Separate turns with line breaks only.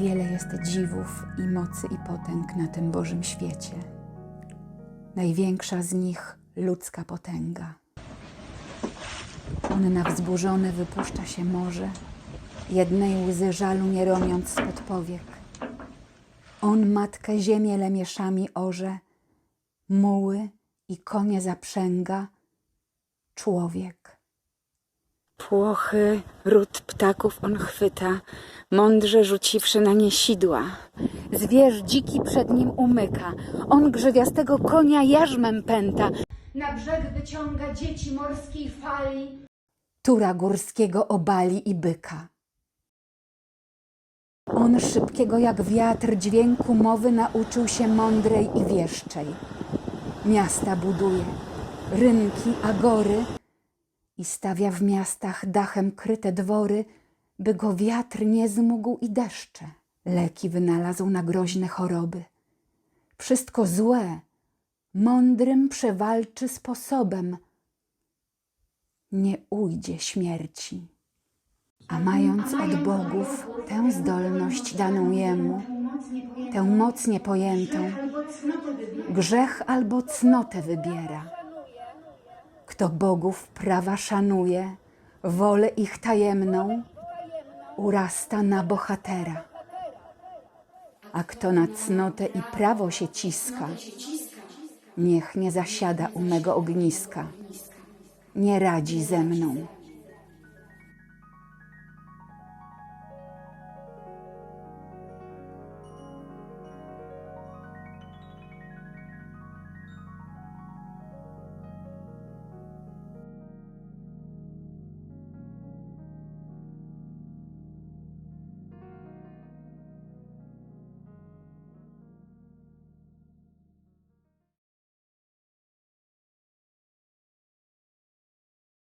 Wiele jest dziwów i mocy i potęg na tym Bożym świecie. Największa z nich ludzka potęga. On na wzburzone wypuszcza się morze, jednej łzy żalu nie romiąc spod powiek. On matkę ziemię lemieszami orze, muły i konie zaprzęga, człowiek.
Płochy, ród ptaków on chwyta, mądrze rzuciwszy na nie sidła. Zwierz dziki przed nim umyka, on grzewiastego konia jarzmem pęta.
Na brzeg wyciąga dzieci morskiej fali.
tura górskiego obali i byka. On szybkiego jak wiatr dźwięku mowy nauczył się mądrej i wieszczej. Miasta buduje, rynki, agory i stawia w miastach dachem kryte dwory, by go wiatr nie zmógł i deszcze. Leki wynalazł na groźne choroby. Wszystko złe mądrym przewalczy sposobem – nie ujdzie śmierci. A mając od bogów tę zdolność daną jemu, tę moc niepojętą, grzech albo cnotę wybiera. Kto bogów prawa szanuje, wolę ich tajemną, urasta na bohatera. A kto na cnotę i prawo się ciska, niech nie zasiada u mego ogniska nie radzi ze mną.